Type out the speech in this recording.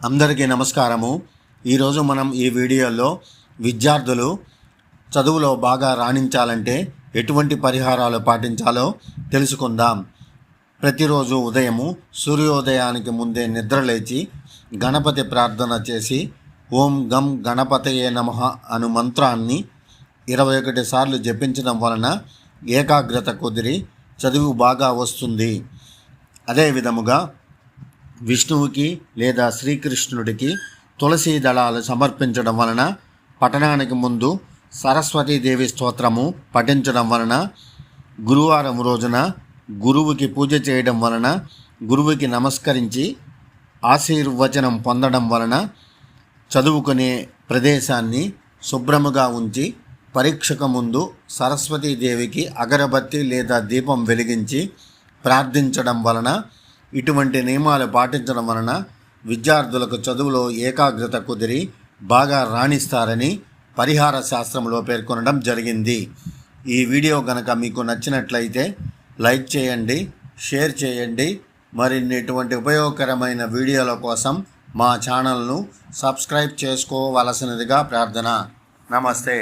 అందరికీ నమస్కారము. ఈరోజు మనం ఈ వీడియోలో విద్యార్థులు చదువులో బాగా రాణించాలంటే ఎటువంటి పరిహారాలు పాటించాలో తెలుసుకుందాం. ప్రతిరోజు ఉదయము సూర్యోదయానికి ముందే నిద్రలేచి గణపతి ప్రార్థన చేసి ఓం గం గణపతయే నమ అను మంత్రాన్ని ఇరవై ఒకటి సార్లు జపించడం వలన ఏకాగ్రత కుదిరి చదువు బాగా వస్తుంది. అదే విధముగా విష్ణువుకి లేదా శ్రీకృష్ణుడికి తులసి దళాలు సమర్పించడం వలన పఠనానికి ముందు సరస్వతీదేవి స్తోత్రము పఠించడం వలన గురువారం రోజున గురువుకి పూజ చేయడం వలన గురువుకి నమస్కరించి ఆశీర్వచనం పొందడం వలన చదువుకునే ప్రదేశాన్ని శుభ్రముగా ఉంచి పరీక్షకు ముందు సరస్వతీదేవికి అగరబత్తి లేదా దీపం వెలిగించి ప్రార్థించడం వలన ఇటువంటి నియమాలు పాటించడం వలన విద్యార్థులకు చదువులో ఏకాగ్రత కుదిరి బాగా రాణిస్తారని పరిహార శాస్త్రంలో పేర్కొనడం జరిగింది. ఈ వీడియో కనుక మీకు నచ్చినట్లయితే లైక్ చేయండి షేర్ చేయండి. మరిన్ని ఇటువంటి ఉపయోగకరమైన వీడియోల కోసం మా ఛానల్ను సబ్స్క్రైబ్ చేసుకోవలసినదిగా ప్రార్థన. నమస్తే.